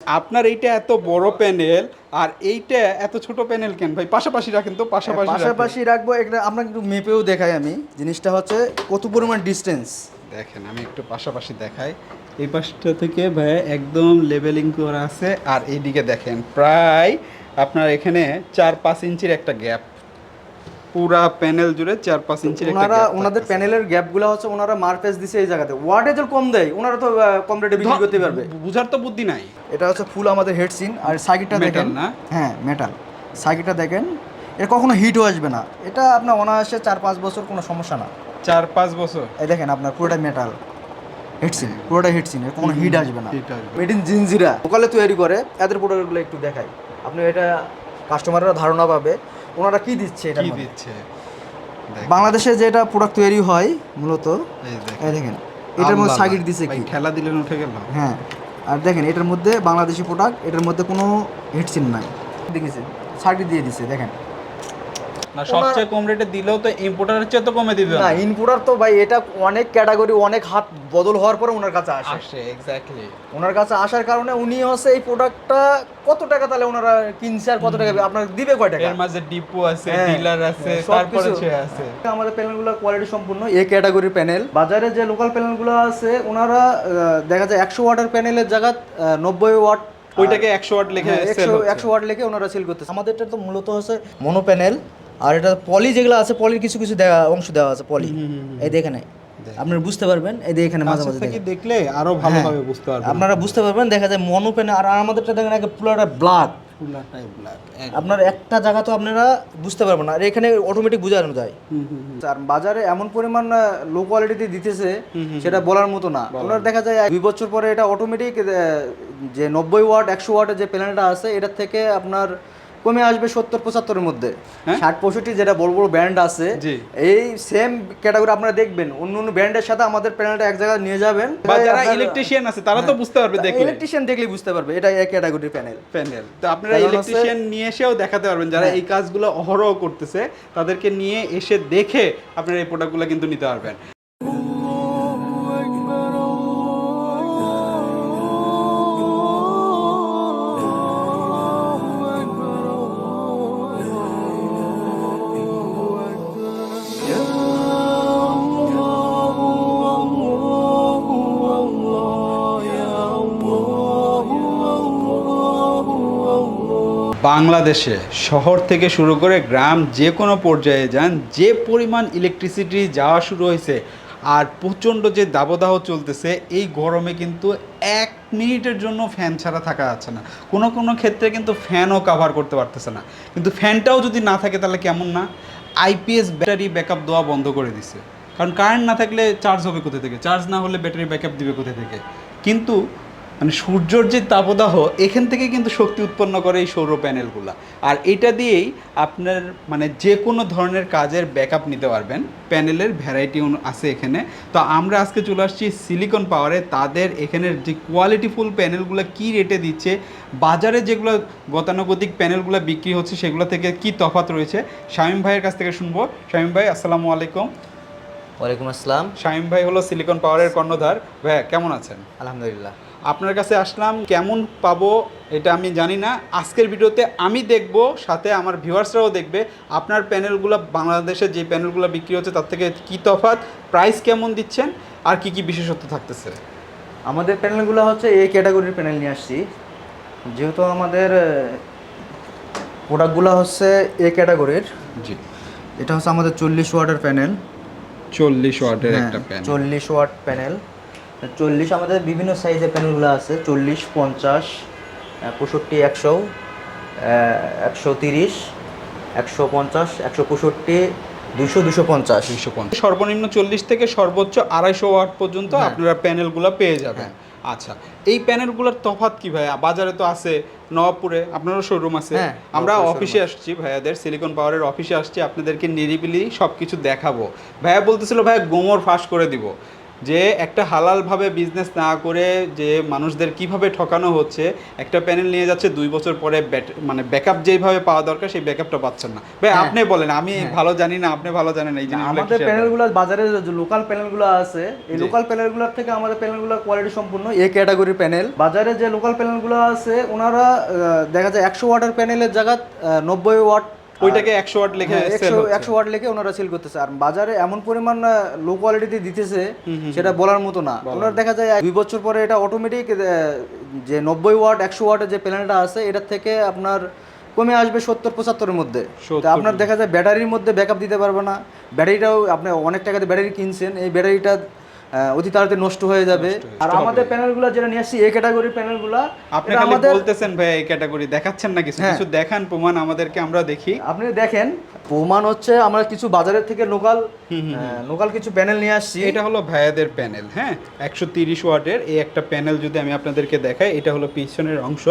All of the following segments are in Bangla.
আপনার এইটা এত বড় প্যানেল আর এইটা এত ছোট প্যানেল কেন ভাই? পাশাপাশি রাখেন তো পাশাপাশি রাখেন। পাশাপাশি রাখব এটা আমরা একটু মেপেও দেখাই আমি। জিনিসটা হচ্ছে কত পরিমাণ ডিস্টেন্স দেখেন আমি একটু পাশাপাশি দেখাই। এই পাশটা থেকে ভাই একদম লেভেলিং করা আছে। আর এইদিকে দেখেন প্রায় আপনার এখানে চার পাঁচ ইঞ্চির একটা গ্যাপ পুরা প্যানেল জুড়ে চার পাঁচ ইঞ্চির ওনারা ওনাদের। প্যানেলের গ্যাপগুলো হচ্ছে ওনারা মার্কেজ দিছে এই জায়গাতে। ওয়াটেজ কম দেয় ওনারা তো কম রেটে বিক্রি করতে পারবে। বুঝার তো বুদ্ধি নাই। এটা হচ্ছে ফুল আমাদের হেড সিন আর Metal দেখেন। না? হ্যাঁ মেটাল সাইকেলটা দেখেন এটা কখনো হিটও আসবে না। এটা আপনার অনায়াসে চার পাঁচ বছর কোনো সমস্যা না। চার পাঁচ বছর? এই দেখেন আপনার পুরোটা মেটাল হেডসিন পুরোটা হেডসিন এর কোনো হিট আসবে না। মেড ইন জিনজিরা লোকালে তৈরি করে এদের প্রোডাক্টগুলো একটু দেখাই। আপনি এটা কাস্টমাররা ধারণা পাবে। ওনারা কি দিচ্ছে এটা কি দিচ্ছে। বাংলাদেশে যেটা প্রোডাক্ট তৈরি হয় মূলত এই দেখেন। এটার মধ্যে সাগির দিছে কি? খেলা দিলেন উঠে গেল। হ্যাঁ আর দেখেন এটার মধ্যে বাংলাদেশি প্রোডাক্ট এটার মধ্যে কোনো হেডসিন নাই। দেখেছে সার্কিট দিয়ে দিছে দেখেন। না সবচেয়ে কম রেটে দিলেও তো ইম্পোর্টারের চেয়ে তো কমে দিবে না ইনপুটার তো ভাই এটা অনেক ক্যাটাগরি অনেক হাত বদল হওয়ার পরে ওনার কাছে আসে। আসে এক্স্যাক্টলি ওনার কাছে আসার কারণে উনি হচ্ছে এই প্রোডাক্টটা কত টাকা তাহলে ওনারা কিনছে আর কত টাকা আপনার দিবে কয় টাকা? এর মাঝে ডিপো আছে হ্যাঁ, ডিলার আছে হ্যাঁ, তারপরে সে আছে। আমাদের প্যানেলগুলো কোয়ালিটি সম্পূর্ণ এ ক্যাটাগরির প্যানেল বাজারে যে লোকাল প্যানেলগুলো আছে ওনারা দেখা যায় একশো ওয়াটের প্যানেলের জায়গা নব্বই ওয়াট ওইটাকে 100 ওয়াট লিখে হ্যাঁ, একশো একশো ওয়াট লিখে ওনারা সেল করতেছে। আমাদেরটা তো মূলত হচ্ছে মনো প্যানেল আর এটা পলি যেগুলো আছে পলির কিছু কিছু দেওয়া অংশ দেওয়া আছে পলি। এই দেখেন। আপনারা বুঝতে পারবেন এই যে এখানে মাঝে মাঝে থেকে দেখলে আরও ভালোভাবে বুঝতে পারবেন। আপনারা বুঝতে পারবেন দেখা যায় মনো প্যানেল আর আমাদেরটা দেখেন একে পুরোটা ব্ল্যাক আপনার একটা জায়গা তো আপনারা বুঝতে পারবেন না আর এখানে অটোমেটিক বোঝানো যায়। আর বাজারে এমন পরিমাণ লো কোয়ালিটিতে দিতেছে সেটা বলার মতো না। ওনার দেখা যায় দুই বছর পরে এটা অটোমেটিক যে নব্বই ওয়াট একশো ওয়াটের যে প্যানেলটা আছে এটার থেকে আপনার কমে আসবে সত্তর পঁচাত্তরের মধ্যে। হ্যাঁ? ষাট পঁয়ষট্টি যেটা বড় বড় ব্র্যান্ড আছে এই সেম ক্যাটাগরি আপনারা দেখবেন। অন্য অন্য ব্র্যান্ডের সাথে আমাদের প্যানেলটা এক জায়গায় নিয়ে যাবেন। বা যারা ইলেকট্রিশিয়ান আছে তারা তো বুঝতে পারবে দেখলে। ইলেকট্রিশিয়ান দেখলেই বুঝতে পারবে এটা এক ক্যাটাগরির প্যানেল প্যানেল তো আপনারা ইলেকট্রিশিয়ান নিয়ে এসেও দেখাতে পারবেন যারা এই কাজগুলো অহরহ করতেছে তাদেরকে নিয়ে এসে দেখে আপনারা এই প্রোডাক্টগুলো কিন্তু নিতে পারবেন। বাংলাদেশে শহর থেকে শুরু করে গ্রাম যে কোনো পর্যায়ে যান, যে পরিমাণ ইলেকট্রিসিটি যাওয়া শুরু হয়েছে আর প্রচণ্ড যে দাবদাহ চলতেছে, এই গরমে কিন্তু এক মিনিটের জন্য ফ্যান ছাড়া থাকা যাচ্ছে না। কোনো কোনো ক্ষেত্রে কিন্তু ফ্যানও কাভার করতে পারতেছে না। কিন্তু ফ্যানটাও যদি না থাকে তাহলে কেমন না? আইপিএস ব্যাটারি ব্যাকআপ দেওয়া বন্ধ করে দিছে। কারণ কারেন্ট না থাকলে চার্জ হবে কোথা থেকে? চার্জ না হলে ব্যাটারি ব্যাকআপ দিবে কোথা থেকে? কিন্তু মানে সূর্যর যে তাপদাহ এখান থেকে কিন্তু শক্তি উৎপন্ন করে এই সৌর প্যানেলগুলো। আর এটা দিয়েই আপনার মানে যে কোনো ধরনের কাজের ব্যাকআপ নিতে পারবেন। প্যানেলের ভ্যারাইটি আছে এখানে। তো আমরা আজকে চলে আসছি সিলিকন পাওয়ারে। তাদের এখানের যে কোয়ালিটিফুল প্যানেলগুলো কি রেটে দিচ্ছে বাজারে যেগুলো গতানুগতিক প্যানেলগুলো বিক্রি হচ্ছে সেগুলো থেকে কি তফাৎ রয়েছে শামীম ভাইয়ের কাছ থেকে শুনব। শামীম ভাই আসসালামু আলাইকুম। ওয়ালাইকুম আসসালাম। শামীম ভাই হলো সিলিকন পাওয়ারের কর্ণধার। ভাইয়া কেমন আছেন? আলহামদুলিল্লাহ। আপনার কাছে আসলাম কেমন পাবো এটা আমি জানি না। আজকের ভিডিওতে আমি দেখব সাথে আমার ভিউয়ার্সরাও দেখবে আপনার প্যানেলগুলো বাংলাদেশে যে প্যানেলগুলো বিক্রি হচ্ছে তার থেকে কি তফাৎ প্রাইস কেমন দিচ্ছেন আর কি কি বিশেষত্ব থাকতেছে? আমাদের প্যানেলগুলো হচ্ছে এই ক্যাটাগরির প্যানেল নিয়ে আসছি। যেহেতু আমাদের প্রোডাক্টগুলো হচ্ছে এ ক্যাটাগরির জি। এটা হচ্ছে আমাদের চল্লিশ ওয়াটের প্যানেল। চল্লিশ ওয়াটের হ্যাঁ, একটা প্যানেল। চল্লিশ ওয়াট প্যানেল। চল্লিশ আমাদের বিভিন্ন সাইজের প্যানেলগুলো আছে। চল্লিশ পঞ্চাশ পঁয়ষট্টি একশো একশো তিরিশ একশো পঞ্চাশ একশো পঁয়ষট্টি দুশো দুশো পঞ্চাশ। দুইশো পঞ্চাশ। সর্বনিম্ন চল্লিশ থেকে সর্বোচ্চ আড়াইশো ওয়াট পর্যন্ত হ্যাঁ। আপনারা প্যানেলগুলো পেয়ে যাবেন। আচ্ছা এই প্যানেলগুলোর তফাৎ কি ভাই বাজারে তো আছে নবাবপুরে আপনারও শোরুম আছে। হ্যাঁ, আমরা অফিসে আসছি ভাইয়াদের সিলিকন পাওয়ারের অফিসে আসছি আপনাদেরকে নিরিবিলি সব কিছু দেখাবো। ভাইয়া বলতেছিল ভাইয়া গোমর ফাঁস করে দিব। যে একটা হালালভাবে বিজনেস না করে যে মানুষদের কীভাবে ঠকানো হচ্ছে একটা প্যানেল নিয়ে যাচ্ছে দুই বছর পরে মানে ব্যাকআপ যেভাবে পাওয়া দরকার সেই ব্যাকআপটা পাচ্ছেন না। ভাই হ্যাঁ। আপনি বলেন আমি ভালো জানি না আপনি ভালো জানেন এই জিনিসগুলো আমাদের প্যানেলগুলো বাজারে যে লোকাল প্যানেলগুলো আছে এই লোকাল প্যানেলগুলোর থেকে আমাদের প্যানেলগুলো কোয়ালিটি সম্পূর্ণ এ ক্যাটাগরি প্যানেল বাজারে যে লোকাল প্যানেলগুলো আছে ওনারা দেখা যায় একশো ওয়াটের প্যানেলের জায়গা নব্বই ওয়াট ওইটাকে একশো ওয়াট লিখে হ্যাঁ, একশো ওয়াট লিখে ওনারা সেল করতেছে। আর বাজারে এমন পরিমাণ লো কোয়ালিটিতে দিতেছে সেটা বলার মতো না। ওনার দেখা যায় দুই বছর পরে এটা অটোমেটিক যে নব্বই ওয়াট একশো ওয়াটের যে প্যানেলটা আছে এটার থেকে আপনার কমে আসবে সত্তর পঁচাত্তরের মধ্যে। তো আপনার দেখা যায় ব্যাটারির মধ্যে ব্যাকআপ দিতে পারবে না। ব্যাটারিটাও আপনি অনেক টাকাতে ব্যাটারি কিনছেন এই ব্যাটারিটা অতি তাড়াতাড়ি নষ্ট হয়ে যাবে। আর আমাদের প্যানেলগুলো যেটা নিয়ে আসছি এ ক্যাটাগরি প্যানেলগুলো আপনি খালি বলতেছেন ভাই এই ক্যাটাগরি দেখাচ্ছেন না কিছু। হ্যাঁ। কিছু দেখান প্রমাণ আমাদেরকে আমরা দেখি। আপনি দেখেন প্রমাণ হচ্ছে আমরা কিছু বাজারের থেকে লোকাল লোকাল কিছু প্যানেল নিয়ে আসছি। এটা হলো ভাইয়াদের প্যানেল হ্যাঁ? একশো তিরিশ ওয়াটের এই একটা প্যানেল যদি আমি আপনাদেরকে দেখাই এটা হলো পিছনের অংশ।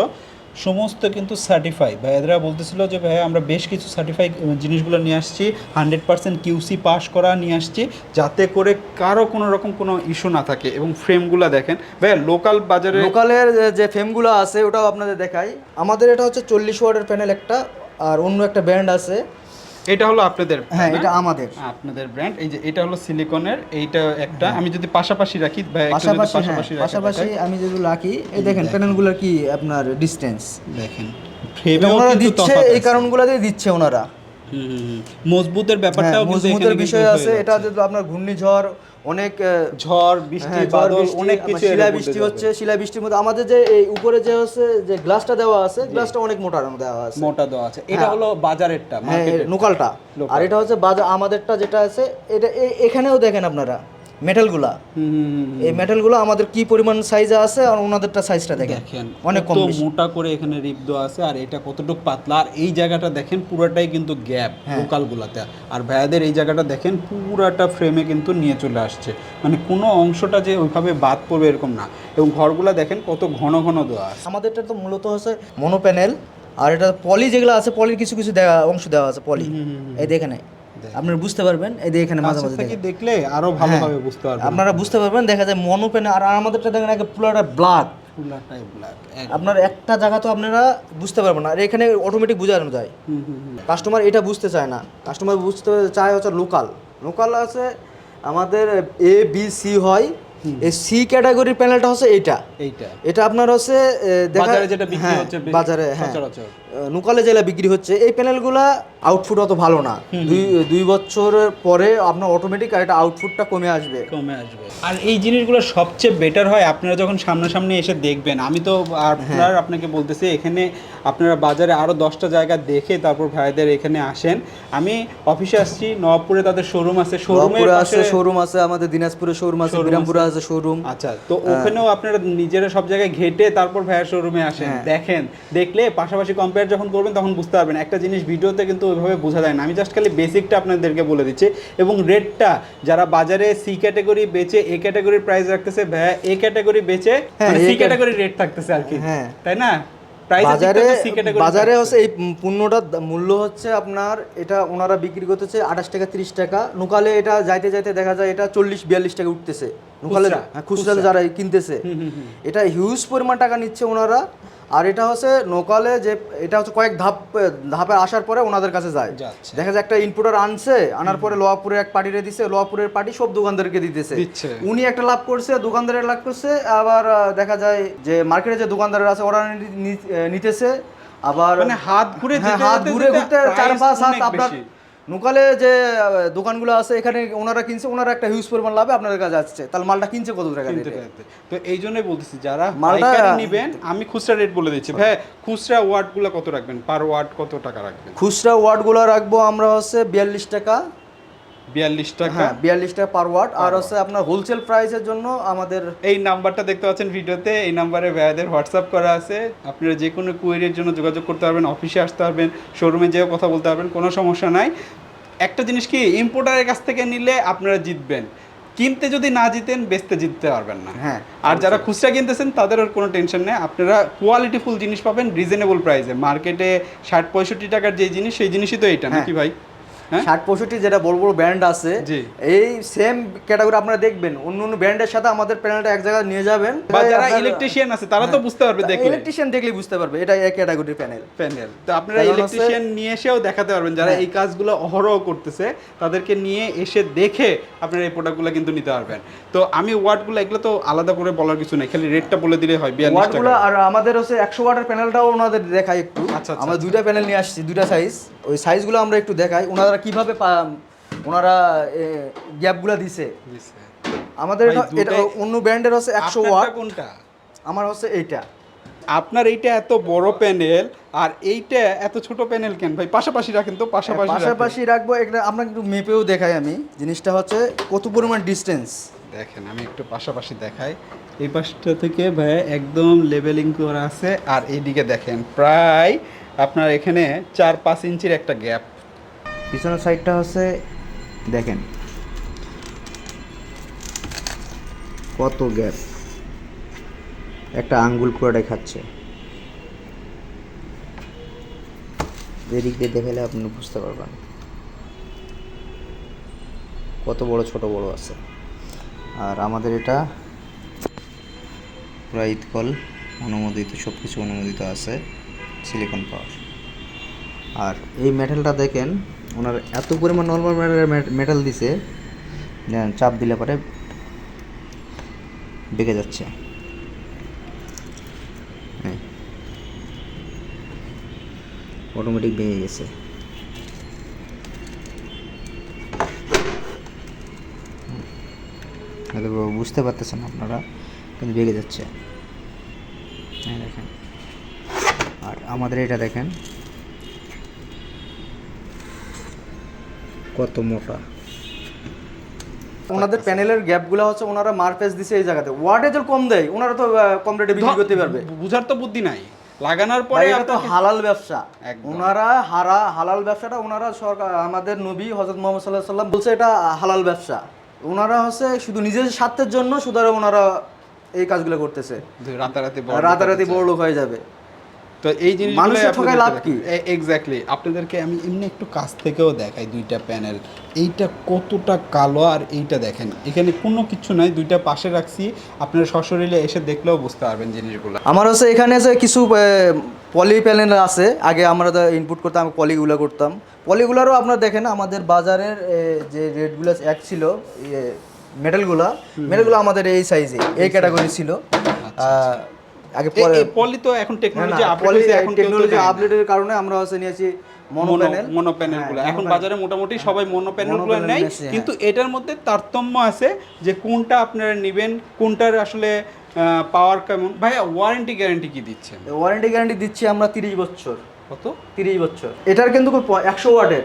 সমস্ত কিন্তু সার্টিফাই ভাইয়াদরা বলতেছিল যে, ভাইয়া, আমরা বেশ কিছু সার্টিফাই জিনিসগুলো নিয়ে আসছি। হান্ড্রেড পার্সেন্ট কিউসি পাস করা নিয়ে আসছি, যাতে করে কারও কোনো রকম কোনো ইস্যু না থাকে। এবং ফ্রেমগুলো দেখেন। ভাইয়া লোকাল বাজারে লোকালের যে ফ্রেমগুলো আছে, ওটাও আপনাদের দেখাই। আমাদের এটা হচ্ছে চল্লিশ ওয়ার্ডের প্যানেল একটা, আর অন্য একটা ব্র্যান্ড আছে। এটা হলো আপনাদের হ্যাঁ এটা আমাদের। আপনাদের ব্র্যান্ড এই যে এটা হলো সিলিকনের এইটা একটা আমি যদি পাশাপাশি রাখি পাশাপাশি হ্যাঁ, পাশাপাশি আমি যদি রাখি এই দেখেন প্যানেলগুলোর কি আপনার ডিসটেন্স দেখেন। ওনারা কিন্তু দিচ্ছে এই। কারণগুলো দিয়ে দিচ্ছে ওনারা। মজবুতের ব্যাপারটা ব্যাপারটাও কিন্তু মজবুতের বিষয় আছে এটা যদি আপনার ঘূর্ণিঝড় অনেক ঝড় বৃষ্টি হ্যাঁ, বাদল অনেক কিছু শিলা বৃষ্টি হচ্ছে শিলা বৃষ্টির মধ্যে আমাদের যে এই উপরে যে হচ্ছে যে গ্লাসটা দেওয়া আছে গ্লাসটা অনেক মোটা দেওয়া আছে। মোটা দেওয়া আছে। এটা হ্যাঁ। হলো বাজারেরটা হ্যাঁ মার্কেটের লোকালটা। আর এটা হচ্ছে বাজার আমাদেরটা যেটা আছে এটা এখানেও দেখেন আপনারা। মেটালগুলা এই মেটালগুলো আমাদের কি পরিমাণ সাইজ আছে আর ওনাদেরটা সাইজটা দেখেন। অনেক কম মোটা করে এখানে রিপ দেওয়া আছে আর এটা কতটুকু পাতলা। আর এই জায়গাটা দেখেন পুরোটাই কিন্তু গ্যাপ লোকালগুলাতে। আর ভাইয়াদের এই জায়গাটা দেখেন পুরাটা ফ্রেমে কিন্তু নিয়ে চলে আসছে। মানে কোনো অংশটা যে ওইভাবে বাদ পড়বে এরকম না। এবং ঘরগুলা দেখেন কত ঘন ঘন দেওয়া আছে। আমাদেরটা তো মূলত হচ্ছে মনো প্যানেল আর এটা পলি যেগুলো আছে পলির কিছু কিছু দেওয়া অংশ দেওয়া আছে পলি এই দেখেন। আপনারা বুঝতে পারবেন এই যে এখানে মাঝে মাঝে দেখলে আরও ভালোভাবে বুঝতে পারবেন। আপনারা বুঝতে পারবেন দেখা যায় মনো আর আমাদেরটা দেখেন একে পুরোটা ব্ল্যাক আপনার একটা জায়গা তো আপনারা বুঝতে পারবেন না আর এখানে অটোমেটিক বোঝানো যায়। কাস্টমার এটা বুঝতে চায় না। কাস্টমার বুঝতে চায় হচ্ছে লোকাল লোকাল আছে আমাদের এ বি সি হয়। এই সি ক্যাটাগরির প্যানেলটা হচ্ছে এইটা। এইটা। এটা আপনার হচ্ছে দেখা- যেটা বিক্রি হ্যাঁ, হচ্ছে বাজারে হ্যাঁ। সচরাচর। জেলা বিক্রি হচ্ছে এই প্যানেলগুলা আউটফুট অত ভালো না। দুই দুই বছরের পরে আপনার অটোমেটিক এটা আউটপুটটা কমে আসবে। কমে আসবে। আর এই জিনিসগুলো সবচেয়ে বেটার হয় আপনারা যখন সামনাসামনি এসে দেখবেন আমি তো আপনার আপনাকে বলতেছি এখানে আপনারা বাজারে আরও দশটা জায়গা দেখে তারপর ভাইদের এখানে আসেন। আমি অফিসে আসছি নবাবপুরে তাদের শোরুম আছে শোরুমের আছে শোরুম আছে আমাদের দিনাজপুরে শোরুম আছে বিরামপুরে আছে। শোরুম আচ্ছা তো ওখানেও আপনারা নিজেরা সব জায়গায় ঘেটে তারপর ভাইয়ার শোরুমে আসেন হ্যাঁ। দেখেন দেখলে পাশাপাশি কম্পেয়ার যখন করবেন তখন বুঝতে পারবেন। একটা জিনিস ভিডিওতে কিন্তু ওইভাবে বোঝা যায় না। আমি জাস্ট খালি বেসিকটা আপনাদেরকে বলে দিচ্ছি। এবং রেটটা যারা বাজারে সি ক্যাটাগরি বেচে এ ক্যাটাগরির প্রাইস রাখতেছে ভাইয়া এ ক্যাটাগরি বেচে সি ক্যাটাগরি রেট থাকতেছে আর কি। হ্যাঁ। তাই না? বাজারে বাজারে হচ্ছে এই পণ্যটার মূল্য হচ্ছে আপনার এটা ওনারা বিক্রি করতেছে আঠাশ টাকা তিরিশ টাকা। নোকালে এটা যাইতে যাইতে দেখা যায় এটা চল্লিশ বিয়াল্লিশ টাকা উঠতেছে। নোকালে খুচরা, হ্যাঁ, যারা কিনতেছে এটা হিউজ পরিমাণ টাকা নিচ্ছে ওনারা। আর এটা হচ্ছে নোকালে যে এটা হচ্ছে কয়েক ধাপ ধাপে আসার পরে ওনাদের কাছে যায়। দেখা যায় একটা ইনপুটার আনছে আনার পরে লোয়াপুরের এক পার্টিরে দিছে লোয়াপুরের পার্টি সব দোকানদারকে দিতেছে। উনি একটা লাভ করছে দোকানদারের লাভ করছে আবার দেখা যায় যে মার্কেটে যে দোকানদারের আছে ওরা নিতেছে। আবার মানে হাত ঘুরে হ্যাঁ, হাত ঘুরে ঘুরতে চার পাঁচ হাত আপনার। নোকালে যে দোকানগুলো আছে এখানে ওনারা কিনছে ওনারা একটা হিউজ পরিমাণ লাভে আপনাদের কাছে আসছে। তাহলে মালটা কিনছে কত টাকা তো এই জন্যই বলতেছি যারা মালটা- নিবেন আমি খুচরা রেট বলে দিচ্ছি। ভাই খুচরা ওয়াটগুলো কত রাখবেন? পার ওয়ার্ড কত টাকা রাখবেন? খুচরা ওয়ার্ডগুলো রাখব আমরা হচ্ছে বিয়াল্লিশ টাকা বিয়াল্লিশ টাকা। হ্যাঁ বিয়াল্লিশ টাকা পার ওয়াট আর হচ্ছে আপনার হোলসেল প্রাইসের জন্য আমাদের এই নাম্বারটা দেখতে পাচ্ছেন ভিডিওতে। এই নাম্বারে ভাইয়াদের হোয়াটসঅ্যাপ করা আছে। আপনারা যে কোনো কোয়েরির জন্য যোগাযোগ করতে পারবেন অফিসে আসতে পারবেন শোরুমে যেও কথা বলতে পারবেন কোনো সমস্যা নাই। একটা জিনিস কি ইম্পোর্টারের কাছ থেকে নিলে আপনারা জিতবেন। কিনতে যদি না জিতেন বেচতে জিততে পারবেন না। হ্যাঁ আর যারা খুচরা কিনতেছেন তাদের আর কোনো টেনশন নেই। আপনারা কোয়ালিটিফুল জিনিস পাবেন রিজনেবল প্রাইসে মার্কেটে ষাট পঁয়ষট্টি টাকার যে জিনিস সেই জিনিসই তো এইটা নাকি ভাই? হ্যাঁ? ষাট পঁয়ষট্টি যেটা বড় বড় ব্র্যান্ড আছে এই সেম ক্যাটাগরি আপনারা দেখবেন। অন্য অন্য ব্র্যান্ডের সাথে আমাদের প্যানেলটা এক জায়গায় নিয়ে যাবেন। বা যারা ইলেকট্রিশিয়ান আছে তারা তো বুঝতে পারবে দেখলে। ইলেকট্রিশিয়ান দেখলেই বুঝতে পারবে এটা এক ক্যাটাগরির প্যানেল প্যানেল তো আপনারা ইলেকট্রিশিয়ান নিয়ে এসেও দেখাতে পারবেন যারা হ্যাঁ। এই কাজগুলো অহরহ করতেছে তাদেরকে নিয়ে এসে দেখে আপনারা এই প্রোডাক্টগুলো কিন্তু নিতে পারবেন। তো আমি ওয়ার্ডগুলো এগুলো তো আলাদা করে বলার কিছু নেই খালি রেটটা বলে দিলে হয় ওয়াটগুলো আর আমাদের হচ্ছে একশো ওয়াটের প্যানেলটাও ওনাদের দেখাই একটু। আচ্ছা, আচ্ছা, আমরা দুইটা প্যানেল নিয়ে আসছি দুইটা সাইজ ওই সাইজগুলো আমরা একটু দেখাই ওনারা কীভাবে পা- ওনারা গ্যাপগুলো দিছে? আমাদের এটা- অন্য ব্র্যান্ডের হচ্ছে একশো ওয়াট কোনটা? আমার হচ্ছে এইটা। আপনার এইটা এত বড় প্যানেল আর এইটা এত ছোট প্যানেল কেন? ভাই পাশাপাশি রাখেন তো পাশাপাশি পাশাপাশি রাখব এটা আপনাকে একটু মেপেও দেখাই আমি। জিনিসটা হচ্ছে কত পরিমাণ ডিস্টেন্স দেখেন আমি একটু পাশাপাশি দেখাই। এই পাশটা থেকে ভাই একদম লেভেলিং করা আছে। আর এইদিকে দেখেন প্রায় আপনার এখানে চার পাঁচ ইঞ্চির একটা গ্যাপ পিছনের সাইডটা হচ্ছে, দেখেন। কত গ্যাপ। একটা আঙ্গুল পুরোটাই খাচ্ছে এদিক দিয়ে দেখালে আপনি বুঝতে পারবেন। কত বড়, ছোট, বড় আছে। আর আমাদের এটা পুরা ইতকল অনুমোদিত সব কিছু অনুমোদিত আছে সিলিকন পাওয়ার আর এই মেটালটা দেখেন ওনার এত পরিমাণ নর্মাল মেটাল দিছে চাপ দিলে পরে বেঁকে যাচ্ছে। অটোমেটিক ভেঙে গেছে। বুঝতে পারতেছেন আপনারা, কিন্তু বেগে যাচ্ছে। এই দেখেন। আর আমাদের এটা দেখেন। কত মোটা? ওনাদের প্যানেলের গ্যাপগুলো হচ্ছে ওনারা মার্পেস দিছে এই জায়গাতে। ওয়াটেজ কম দেয় ওনারা তো কম রেটে বিক্রি করতে পারবে। বুঝার তো বুদ্ধি নাই। লাগানোর পরে এটা তো হালাল ব্যবসা। ওনারা হারা হালাল ব্যবসাটা ওনারা সরকার আমাদের নবী হজরত মোহাম্মদ সাল্লাহ সাল্লাম বলছে এটা হালাল ব্যবসা। ওনারা হচ্ছে শুধু নিজের স্বার্থের জন্য শুধু ওনারা এই কাজগুলো করতেছে। রাতারাতি বড় রাতারাতি বড় লোক হয়ে যাবে। তো এই জিনিস মানুষের ঠকায় লাভ কি? এক্স্যাক্টলি আপনাদেরকে আমি এমনি একটু কাছ থেকেও দেখাই দুইটা প্যানেল এইটা কতটা কালো আর এইটা দেখেন। এখানে কোনো কিছু নাই দুইটা পাশে রাখছি। আপনারা সশরীরে এসে দেখলেও বুঝতে পারবেন জিনিসগুলো। আমার হচ্ছে এখানে আছে কিছু পলি প্যানেল আছে। আগে আমরা ইনপুট করতাম পলিগুলো করতাম। পলিগুলারও আপনারা দেখেন আমাদের বাজারের যে রেটগুলো এক ছিল মেটালগুলা মেটালগুলো আমাদের এই সাইজে এই ক্যাটাগরি ছিল। আহ, আগে পলি তো এখন টেকনোলজি আপডেট এখন টেকনোলজি আপডেটের কারণে আমরা হচ্ছে নিয়েছি মনো প্যানেল মনো এখন বাজারে মোটামুটি সবাই মনো প্যানেলগুলো নেয় হ্যাঁ। কিন্তু এটার মধ্যে তারতম্য আছে যে কোনটা আপনারা নেবেন কোনটার আসলে পাওয়ার কেমন? ভাইয়া ওয়ারেন্টি গ্যারান্টি কি দিচ্ছেন ওয়ারেন্টি গ্যারান্টি দিচ্ছি আমরা তিরিশ বছর। কত? তিরিশ বছর। এটার কিন্তু একশো ওয়াটের।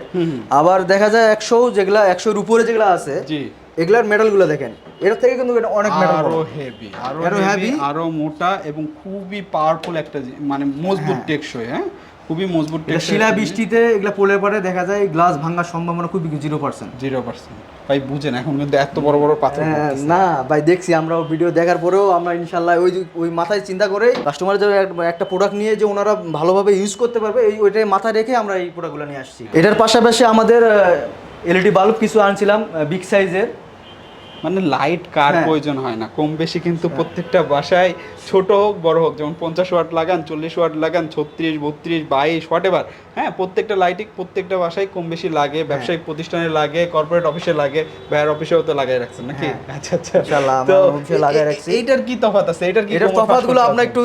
আবার দেখা যায় একশো যেগুলা একশোর উপরে যেগুলা আছে জি। এগুলার মেটালগুলো দেখেন। এর থেকে কিন্তু এটা অনেক মেটাল আরও হেভি আরও হেভি আরও মোটা এবং খুবই পাওয়ারফুল একটা মানে মজবুত টেকসই হ্যাঁ? খুবই মজবুত এটা টেকসই শিলা বৃষ্টিতে এগুলা পড়লে পরে দেখা যায় গ্লাস ভাঙার সম্ভাবনা খুবই জিরো পার্সেন্ট জিরো পার্সেন্ট ভাই বুঝেন এখন কিন্তু এত বড় বড় পাথর হ্যাঁ, না ভাই দেখছি আমরা ভিডিও দেখার পরেও আমরা ইনশাল্লাহ ওই ওই মাথায় চিন্তা করে কাস্টমার যে একটা প্রোডাক্ট নিয়ে যে ওনারা ভালোভাবে ইউজ করতে পারবে এই ওইটাই মাথায় রেখে আমরা এই প্রোডাক্টগুলো নিয়ে আসছি। এটার পাশাপাশি আমাদের এলইডি বাল্ব কিছু আনছিলাম বিগ সাইজের মানে লাইট কার হ্যাঁ। প্রয়োজন হয় না কম বেশি কিন্তু প্রত্যেকটা বাসায় ছোট হোক বড় হোক যেমন পঞ্চাশ ওয়াট লাগান চল্লিশ ওয়াট লাগান ছত্রিশ বত্রিশ বাইশ হোয়াট এভার হ্যাঁ প্রত্যেকটা লাইটিং প্রত্যেকটা বাসায় কম বেশি লাগে হ্যাঁ। ব্যবসায়িক প্রতিষ্ঠানে লাগে কর্পোরেট অফিসে লাগে ভাইয়ার অফিসেও তো লাগাই রাখছেন নাকি? হ্যাঁ। আচ্ছা আচ্ছা। তো লাগাই রাখছি। এইটার কি তফাৎ আছে? এটার কি এটার পার্থক্য আমরা একটু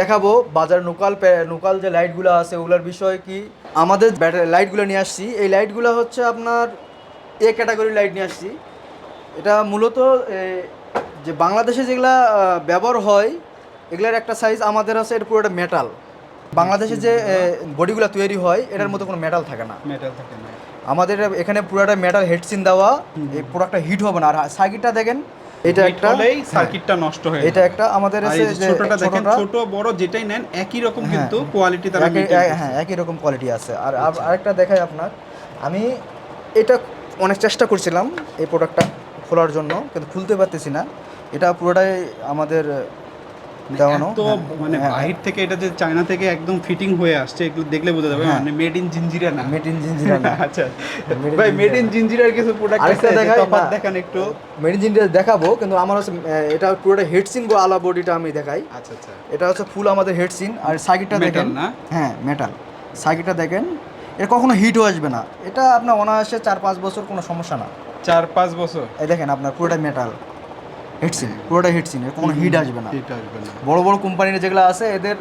দেখাবো। বাজার লোকাল লোকাল যে লাইটগুলো আছে ওগুলোর বিষয়ে কি? আমাদের ব্যাটারি লাইটগুলো নিয়ে আসছি। এই লাইটগুলো হচ্ছে আপনার এ ক্যাটাগরি লাইট নিয়ে আসছি। এটা মূলত যে বাংলাদেশে যেগুলা ব্যবহার হয় এগুলার একটা সাইজ আমাদের আছে এটা পুরোটা মেটাল বাংলাদেশে যে বডিগুলো তৈরি হয় এটার মধ্যে কোনো মেটাল থাকে না। মেটাল থাকে না। আমাদের এখানে পুরোটা মেটাল হেডসিন দেওয়া এই প্রোডাক্টটা হিট হবে না। আর সার্কিটটা দেখেন এটা একটা হ্যাঁ। সার্কিটটা নষ্ট হয়ে এটা একটা আমাদের এসে যে ছোটটা দেখেন ছোট বড় যেটাই নেন একই রকম হ্যাঁ। কিন্তু কোয়ালিটি তারা maintain করছে। হ্যাঁ একই রকম কোয়ালিটি আছে আর আর- আরেকটা দেখাই আপনার আমি এটা অনেক চেষ্টা করছিলাম এই প্রোডাক্টটা খোলার জন্য কিন্তু খুলতে পারতেছি না এটা পুরোটাই আমাদের দেওয়ানো তো হ্যাঁ, মানে হ্যাঁ, বাহির থেকে এটা যে চায়না থেকে একদম ফিটিং হয়ে আসছে এগুলো দেখলে বোঝা যাবে হ্যাঁ। মানে মেড ইন জিঞ্জিরা না মেড ইন জিঞ্জিরা না আচ্ছা ভাই মেড ইন জিঞ্জিরা। জিঞ্জিরার কিছু প্রোডাক্ট আছে তফাৎ দেখান একটু। মেড ইন জিঞ্জিরা দেখাবো কিন্তু আমার হচ্ছে এটা পুরোটা হেডসিন আলা বডিটা আমি দেখাই। আচ্ছা আচ্ছা। এটা হচ্ছে ফুল আমাদের হেডসিন আর সাইকেটটা দেখেন। না? হ্যাঁ মেটাল সাইকেটটা দেখেন এটা কখনো হিটও আসবে না। এটা আপনার অনায়াসে চার পাঁচ বছর কোনো সমস্যা না। চার পাঁচ বছর? এই দেখেন আপনার পুরোটা মেটাল হেডসিন পুরোটা হেডসিন এর কোনো হিট আসবে না। হিট আসবে না। বড় বড় কোম্পানির যেগুলো আছে এদের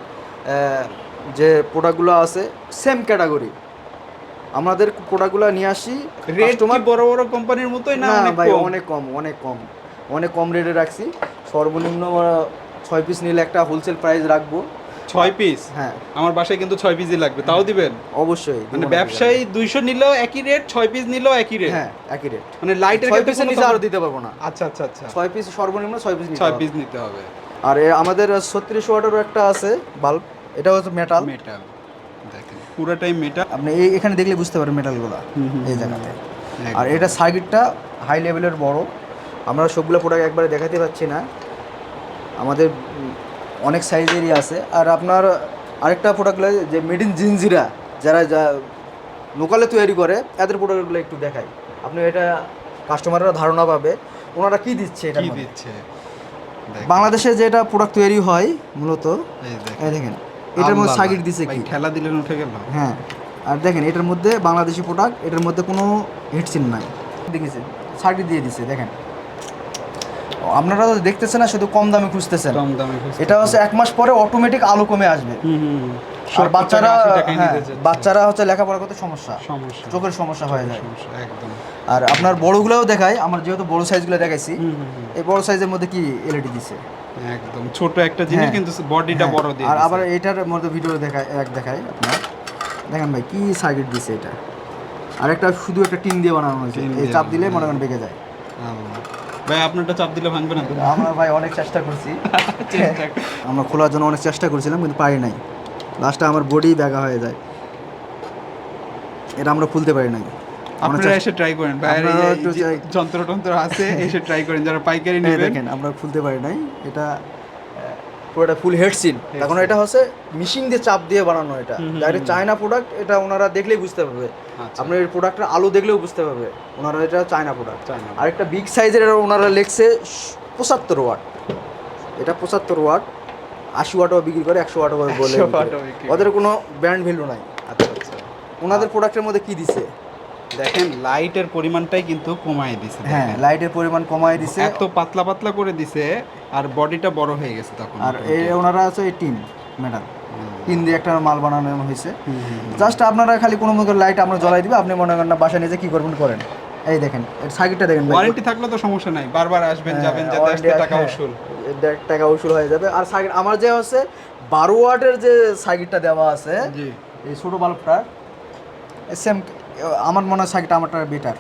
যে প্রোডাক্টগুলো আছে সেম ক্যাটাগরি আমাদের প্রোডাক্টগুলো নিয়ে আসি রেট তোমার বড় বড় কোম্পানির মতোই না ভাই অনেক কম অনেক কম। অনেক কম রেটে রাখছি। সর্বনিম্ন ছয় পিস নিলে একটা হোলসেল প্রাইস রাখব। ছয় পিস হ্যাঁ। আমার বাসায় কিন্তু ছয় পিসই লাগবে। তাও দিবেন? অবশ্যই মানে ব্যবসায়ী দুইশো নিলেও একই রেট ছয় পিস নিলেও একই রেট হ্যাঁ একই রেট মানে লাইটের ছয় পিসের নিচে আরও দিতে পারব না। আচ্ছা আচ্ছা আচ্ছা। ছয় পিস সর্বনিম্ন ছয় পিস ছয় পিস নিতে হবে। আর আমাদের ছত্রিশ ওয়াটেরও একটা আছে বাল্ব এটা হচ্ছে মেটাল মেটাল দেখেন পুরোটাই মেটাল আপনি এই এখানে দেখলে বুঝতে পারেন মেটালগুলো এই জায়গাতে। আর এটা সার্কিটটা হাই লেভেলের বড়। আমরা সবগুলো প্রোডাক্ট একবারে দেখাতে পাচ্ছি না। আমাদের অনেক সাইজেরই আছে। আর আপনার আরেকটা প্রোডাক্টগুলো যে মেড ইন জিনজিরা যারা যা লোকালে তৈরি করে এদের প্রোডাক্টগুলো একটু দেখাই। আপনি এটা কাস্টমাররা ধারণা পাবে। ওনারা কি দিচ্ছে এটা কি দিচ্ছে? বাংলাদেশে যেটা প্রোডাক্ট তৈরি হয় মূলত এই দেখেন। এটার মধ্যে সার্কিট দিছে কি? ঠেলা দিলেন উঠে গেল। হ্যাঁ আর দেখেন এটার মধ্যে বাংলাদেশি প্রোডাক্ট এটার মধ্যে কোনো হেডসিন নাই। দেখেছে সার্কিট দিয়ে দিছে দেখেন। আপনারা তো দেখতেছেন না শুধু কম দামে খুঁজতেছেন। কম দামে এটা হচ্ছে এক মাস পরে অটোমেটিক আলো কমে আসবে। আর বাচ্চারা টাকা, 80 টাকায় হ্যাঁ বাচ্চারা হচ্ছে লেখাপড়া করতে সমস্যা। চোখের সমস্যা হয়ে যায়। একদম। আর আপনার বড়গুলোও দেখাই আমার যেহেতু বড় সাইজগুলো দেখাইছি। এই বড় সাইজের মধ্যে কি এলইডি দিছে? একদম। ছোট একটা জিনিস হ্যাঁ। কিন্তু বডিটা হ্যাঁ, বড় দিয়ে আর আবার এটার মধ্যে ভিডিও দেখায় এক দেখায় আপনার। দেখেন ভাই কি সার্কিট দিছে এটা। আর একটা শুধু একটা টিন দিয়ে বানানো হয়েছে। এই চাপ দিলে মনে করেন বেঁকে যায়। ভাই আপনারটা চাপ দিলে ভাঙবে না আমরা ভাই অনেক চেষ্টা করছি। আমরা খোলার জন্য অনেক চেষ্টা করছিলাম কিন্তু পারি নাই। লাস্টে আমার বডি ব্যাগা হয়ে যায়। এটা আমরা খুলতে পারি নাই। আপনারা এসে ট্রাই করেন বাইরে যন্ত্র টন্ত্র আছে এসে ট্রাই করেন। যারা পাইকারি নিয়ে নেবেন। দেখেন আমরা খুলতে পারি নাই। এটা পুরোটা ফুল হেডসিন এখন এটা হচ্ছে মিশিং দিয়ে চাপ দিয়ে বানানো এটা। ডাইরেক্ট চায়না প্রোডাক্ট এটা ওনারা দেখলেই বুঝতে পারবে। আচ্ছা। আপনার এই প্রোডাক্টের আলো দেখলেও বুঝতে পারবে। ওনারা এটা চায়না প্রোডাক্ট চায়না আরেকটা বিগ সাইজের ওনারা লেখছে পঁচাত্তর ওয়াট এটা পঁচাত্তর ওয়াট আশি ওয়াটও বিক্রি করে একশো ওয়াটও বলে 100 বিক্রি করে। ওয়াটও বিক্রি করে। ওদের কোনো ব্র্যান্ড ভ্যালু নাই। আচ্ছা আচ্ছা। ওনাদের প্রোডাক্টের মধ্যে কি দিছে? দেখেন লাইটের পরিমাণটাই কিন্তু কমায় দিছে হ্যাঁ। লাইটের পরিমাণ কমায় দিছে। এত পাতলা পাতলা করে দিছে আর বডিটা বড় হয়ে গেছে তখন আর এই ওনারা আছে এই টিন মেটাল টিন দিয়ে একটা মাল বানানো হয়েছে। জাস্ট আপনারা খালি কোনো মতো লাইট আমরা জ্বলাই দিবে আপনি মনে করেন না বাসা নিজে কি করবেন করেন। এই দেখেন এর সার্কিটটা দেখেন ওয়ারেন্টি থাকলে তো সমস্যা নাই বারবার আসবেন হ্যাঁ, যাবেন যাতে আসতে টাকা উসুল। দেড় টাকা উসুল হয়ে যাবে। আর সার্কিট আমার যে হচ্ছে বারো ওয়াটের যে সার্কিটটা দেওয়া আছে জি। এই ছোটো বাল্বটা সেম আমার মনে হয় সার্কিট আমারটা বেটার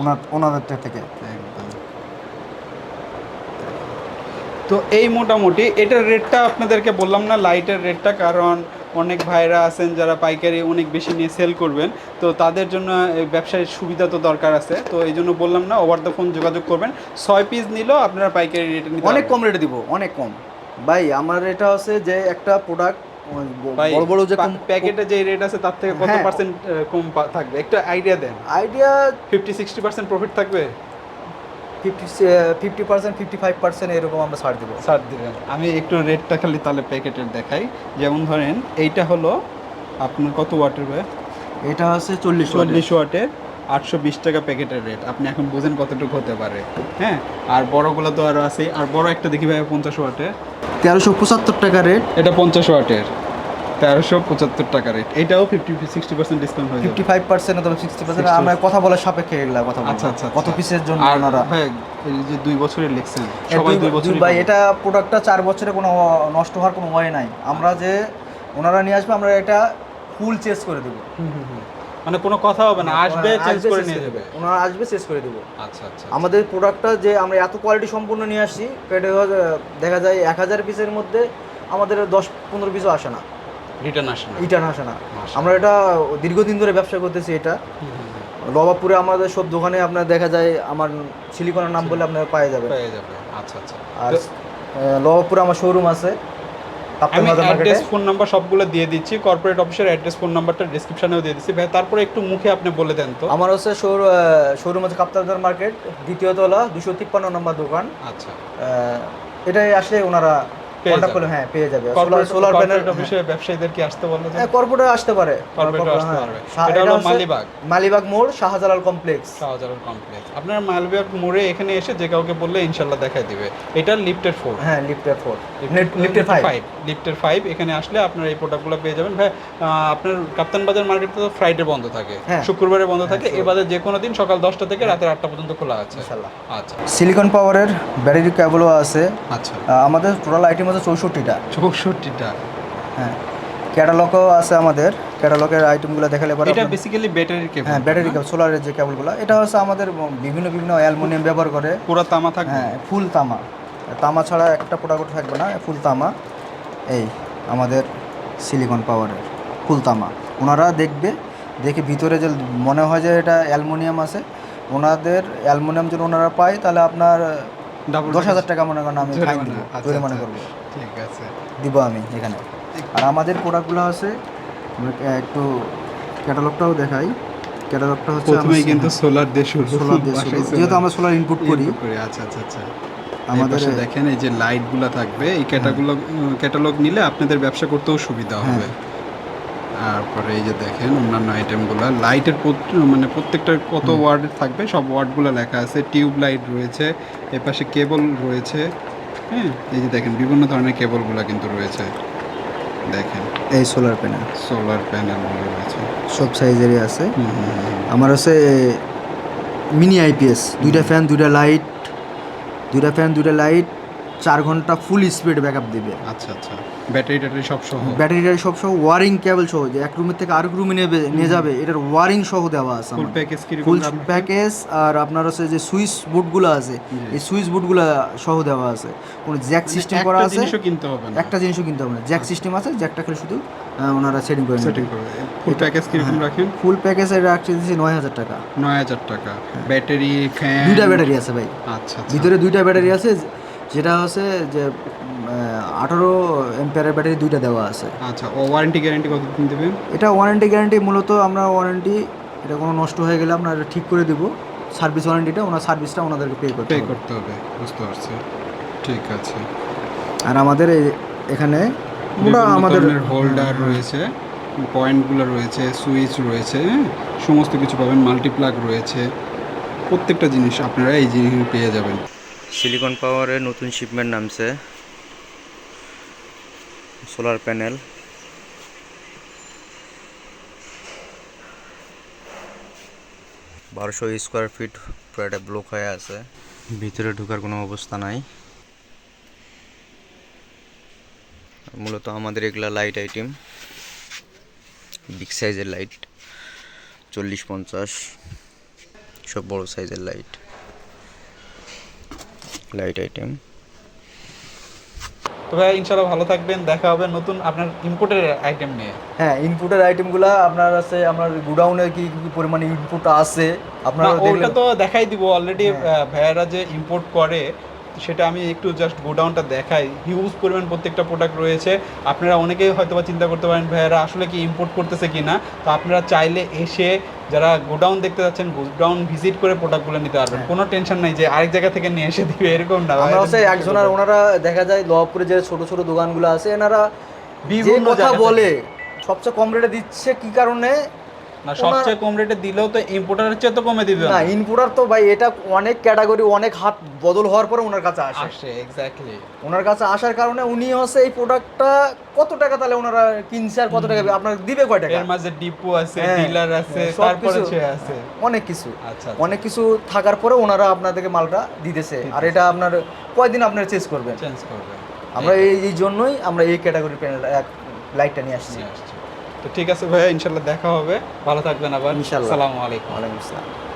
ওনার ওনাদের থেকে। একদম। তো এই মোটামুটি এটার রেটটা আপনাদেরকে বললাম না লাইটের রেটটা কারণ অনেক ভাইরা আছেন যারা পাইকারি অনেক বেশি নিয়ে সেল করবেন তো তাদের জন্য এই ব্যবসায়িক সুবিধা তো দরকার আছে। তো এই জন্য বললাম না ওভার দ্য ফোন যোগাযোগ করবেন। ছয় পিস নিলেও আপনারা পাইকারি রেটে অনেক কম রেটে দিব অনেক কম। ভাই আমার এটা হচ্ছে যে একটা প্রোডাক্ট বড় বড় যে প্যাকেটে যে রেট আছে তার থেকে কত হ্যাঁ। পার্সেন্ট কম থাকবে? একটা আইডিয়া দেন। Idea fifty sixty percent profit থাকবে? Fifty fifty percent fifty five percent এরকম আমরা ছাড় দেবো। ছাড় দিবেন আমি একটু রেটটা খালি তাহলে প্যাকেটের দেখাই। যেমন ধরেন এইটা হলো আপনার কত ওয়াটের ভাই? এটা হচ্ছে চল্লিশ চল্লিশ ওয়াটের আটশো বিশ টাকা প্যাকেটের রেট আপনি এখন বুঝেন কতটুকু হতে পারে। হ্যাঁ? আর বড়গুলো তো আরও আছে। আর বড় একটা দেখি ভাই পঞ্চাশ ওয়াটের তেরোশো পঁচাত্তর টাকা রেট এটা পঞ্চাশ ওয়াটের তেরোশো পঁচাত্তর টাকা রেট এটাও ফিফটি সিক্সটি পার্সেন্ট ডিসকাউন্ট হয়ে ফিফটি ফাইভ পার্সেন্ট অথবা সিক্সটি পার্সেন্ট আমরা কথা বলার সাপেক্ষে এগুলা কথা বলব। আচ্ছা আচ্ছা কত পিসের জন্য আর ওনারা? যে দুই বছরের লিখছেন সবাই দুই- বছর ভাই এটা প্রোডাক্টটা চার বছরে কোনো নষ্ট হওয়ার কোনো ওয়ে নাই। আমরা যে ওনারা নিয়ে আসবে আমরা এটা ফুল চেঞ্জ করে দেবো। মানে কোনো কথা হবে না আসবে চেঞ্জ করে নিয়ে যাবে। ওনারা আসবে চেঞ্জ করে দেবো। আচ্ছা আচ্ছা আমাদের প্রোডাক্টটা যে আমরা এত কোয়ালিটি সম্পূর্ণ নিয়ে আসছি দেখা যায় এক হাজার পিসের মধ্যে আমাদের দশ পনেরো পিসও আসে না। রিটার্ন আসে না। ইটান আসে না। আমরা এটা দীর্ঘদিন ধরে ব্যবসা করতেছি এটা। নবাবপুরে আমাদের সব দোকানে আপনার দেখা যায় আমার সিলিকনের নাম বলে আপনার পাওয়া যাবে। পেয়ে যাবে। আচ্ছা আচ্ছা। আর তো লোহাপুরে আমার শোরুম আছে। আমি অ্যাড্রেস ফোন নাম্বার সবগুলো দিয়ে দিচ্ছি। কর্পোরেট অফিসের অ্যাড্রেস ফোন নাম্বারটা ডিসক্রিপশনেও দিয়ে দিচ্ছি। ভাই তারপরে একটু মুখে আপনি বলে দেন তো। আমার হচ্ছে শোরুম আছে কাপ্তান মার্কেট দ্বিতীয় তলা দুশো তিপ্পান্ন নম্বর দোকান। আচ্ছা। এটাই আসলে ওনারা যাবে। করলে হ্যাঁ পেয়ে যাবে। কর্পোরেট সোলার প্যানেল অফিসে ব্যবসায়ীদের কি আসতে বলল যে কর্পোরেটে আসতে পারে। কর্পোরেট, আসতে হ্যাঁ। পারবে। এটা হলো মালিবাগ। মালিবাগ মোড় শাহজালাল কমপ্লেক্স। শাহজালাল কমপ্লেক্স। আপনারা মালবিয়া মোড়ে এখানে এসে যে কাউকে বললে ইনশাল্লাহ দেখাই দিবে। এটা লিফটের ফোর হ্যাঁ লিফটের ফোর লিফটের ফাইভ লিফটের ফাইভ এখানে আসলে আপনারা এই প্রোডাক্টগুলো পেয়ে যাবেন। ভাই আপনার কাপ্তান বাজার মার্কেট তো ফ্রাইডে বন্ধ থাকে। হ্যাঁ। শুক্রবারে বন্ধ থাকে। এবারে যে কোনো দিন সকাল দশটা থেকে রাতের আটটা পর্যন্ত খোলা আছে। ইনশাল্লাহ আচ্ছা। সিলিকন পাওয়ারের ব্যাটারি কেবলও আছে। আচ্ছা। আমাদের টোটাল আইটেম আছে চৌষট্টিটা। চৌষট্টিটা। হ্যাঁ। ক্যাটালগও আছে আমাদের। ক্যাটালগের আইটেমগুলো দেখালে পরে এটা বেসিক্যালি ব্যাটারির কেবল হ্যাঁ ব্যাটারি কেবল সোলারের যে কেবলগুলো এটা হচ্ছে আমাদের বিভিন্ন বিভিন্ন অ্যালুমিনিয়াম ব্যবহার করে। পুরো তামা থাকবে? হ্যাঁ ফুল তামা। তামা ছাড়া একটা প্রোডাক্ট থাকবে না ফুল তামা। এই আমাদের সিলিকন পাওয়ারের ফুল তামা। ওনারা দেখবে দেখে ভিতরে যে মনে হয় যে এটা অ্যালুমিনিয়াম আছে। ওনাদের অ্যালুমিনিয়াম যদি ওনারা পায় তাহলে আপনার দশ হাজার টাকা মনে করেন আমি ফাইন দিব আচ্ছা, জরিমানা আচ্ছা। করব। ঠিক আছে। দিব আমি এখানে। আর আমাদের প্রোডাক্টগুলো আছে একটু ক্যাটালগটাও দেখাই। ক্যাটালগটা হচ্ছে প্রথমেই কিন্তু সোলার দিয়ে শুরু সোলার দিয়ে শুরু। যেহেতু আমরা সোলার ইনপুট করি। আচ্ছা আচ্ছা আচ্ছা। আমাদের আমাদের দেখেন এই যে লাইটগুলো থাকবে এই ক্যাটালগ ক্যাটালগ নিলে আপনাদের ব্যবসা করতেও সুবিধা হ্যাঁ। হবে। তারপরে এই যে দেখেন অন্যান্য আইটেমগুলো লাইটের মানে প্রত্যেকটা কত ওয়ার্ড থাকবে সব ওয়ার্ডগুলো লেখা আছে টিউব লাইট রয়েছে এপাশে কেবল রয়েছে হ্যাঁ? এই যে দেখেন বিভিন্ন ধরনের কেবলগুলো কিন্তু রয়েছে দেখেন। এই সোলার প্যানেল সোলার প্যানেলগুলো রয়েছে। সব সাইজেরই আছে। আমার হচ্ছে মিনি আইপিএস দুইটা ফ্যান দুইটা লাইট দুইটা ফ্যান দুইটা লাইট চার ঘণ্টা ফুল স্পিড ব্যাকআপ দিবে। আচ্ছা আচ্ছা। ব্যাটারি ট্যাটারি সব সহ। ব্যাটারিটা সব সহ ওয়ারিং কেবল সহ যে এক রুমের থেকে আরেক রুমে নেবে নিয়ে যাবে এটার ওয়ারিং সহ দেওয়া আছে ফুল প্যাকেজ কীরকম ফুল প্যাকেজ আর আপনার হচ্ছে যে সুইচ বোর্ডগুলো আছে এই সুইচ বোর্ডগুলো সহ দেওয়া আছে। কোনো জ্যাক সিস্টেম মানে করা একটা আছে জিনিসও কিনতে হবে না। একটা জিনিসও কিনতে হবে না। জ্যাক সিস্টেম আছে জ্যাকটা খালি শুধু ওনারা সেটিং করে সেটিং করবে ফুল প্যাকেজ কীরকম রাখেন? ফুল প্যাকেজে দিচ্ছি নয় হাজার টাকা। নয় হাজার টাকা। ব্যাটারি ফ্যান দুইটা ব্যাটারি আছে ভাই। আচ্ছা আচ্ছা। ভিতরে দুইটা ব্যাটারি আছে যেটা হচ্ছে যে আঠারো এম্পিয়ারের ব্যাটারি দুইটা দেওয়া আছে। আচ্ছা ও ওয়ারেন্টি গ্যারান্টি কতদিন দেবেন এটা ওয়ারেন্টি গ্যারান্টি মূলত আমরা ওয়ারেন্টি এটা কোনো নষ্ট হয়ে গেলে আমরা এটা ঠিক করে দিব। সার্ভিস ওয়ারেন্টিটা ওনার সার্ভিসটা ওনাদেরকে পে করতে পে করতে হবে বুঝতে পারছি। ঠিক আছে। আর আমাদের এখানে মোটা আমাদের হোল্ডার রয়েছে পয়েন্টগুলো রয়েছে সুইচ রয়েছে হ্যাঁ? সমস্ত কিছু পাবেন মাল্টিপ্লাগ রয়েছে। প্রত্যেকটা জিনিস আপনারা এই জিনিস পেয়ে যাবেন। সিলিকন পাওয়ারের নতুন শিপমেন্ট নামছে। সোলার প্যানেল বারোশো স্কোয়ার ফিট পুরো একটা ব্লক হয়ে আছে। ভিতরে ঢোকার কোনো অবস্থা নাই। মূলত আমাদের এগুলা লাইট আইটেম বিগ সাইজের লাইট চল্লিশ পঞ্চাশ। সব বড় সাইজের লাইট লাইট আইটেম। তো ভাই ইনশাল্লাহ ভালো থাকবেন দেখা হবে নতুন আপনার ইম্পোর্টের আইটেম নিয়ে। হ্যাঁ ইনপুটের আইটেমগুলো আপনার আছে আপনার গোডাউনে কি কি পরিমাণে ইনপুট আছে আপনারা ওটা তো দেখাই দিব অলরেডি ভাইয়ারা যে ইম্পোর্ট করে সেটা আমি একটু জাস্ট গোডাউনটা দেখাই। হিউজ পরিমাণ প্রত্যেকটা প্রোডাক্ট রয়েছে। আপনারা অনেকেই হয়তো বা চিন্তা করতে পারেন ভাইয়ারা আসলে কি ইম্পোর্ট করতেছে কি না তো আপনারা চাইলে এসে যারা গোডাউন দেখতে যাচ্ছেন গোডাউন ভিজিট করে প্রোডাক্টগুলো নিতে পারবেন। কোনো টেনশন নাই যে আরেক জায়গা থেকে নিয়ে এসে দিবে এরকম না। আমরা হচ্ছে একজন আর ওনারা দেখা যায় লবপুরে যে ছোট ছোট দোকানগুলো আছে এনারা বিভিন্ন কথা বলে সবচেয়ে কম রেটে দিচ্ছে কি কারণে? না সবচেয়ে কম রেটে দিলেও তো ইম্পোর্টারের চেয়ে তো কমে দিবে না ইনপুটার তো ভাই এটা অনেক ক্যাটাগরি অনেক হাত বদল হওয়ার পরে ওনার কাছে আসে। আসে এক্স্যাক্টলি ওনার কাছে আসার কারণে উনি হচ্ছে এই প্রোডাক্টটা কত টাকা তাহলে ওনারা কিনছে আর কত টাকা? আপনার দিবে কয় টাকা? এর মাঝে ডিপো আছে হ্যাঁ, ডিলার আছে হ্যাঁ, তারপরে আছে। অনেক কিছু। আচ্ছা অনেক কিছু থাকার পরে ওনারা আপনাদেরকে মালটা দিতেছে। আর এটা আপনার কয়দিন আপনার চেঞ্জ করবেন? চেঞ্জ করবে আমরা এই এই জন্যই আমরা এই ক্যাটাগরি প্যানেল লাইটটা নিয়ে আসছি। তো ঠিক আছে ভাইয়া ইনশাল্লাহ দেখা হবে। ভালো থাকবেন আবার। ইনশাল্লাহ। আসসালামু আলাইকুম। ওয়ালাইকুম আসসালাম।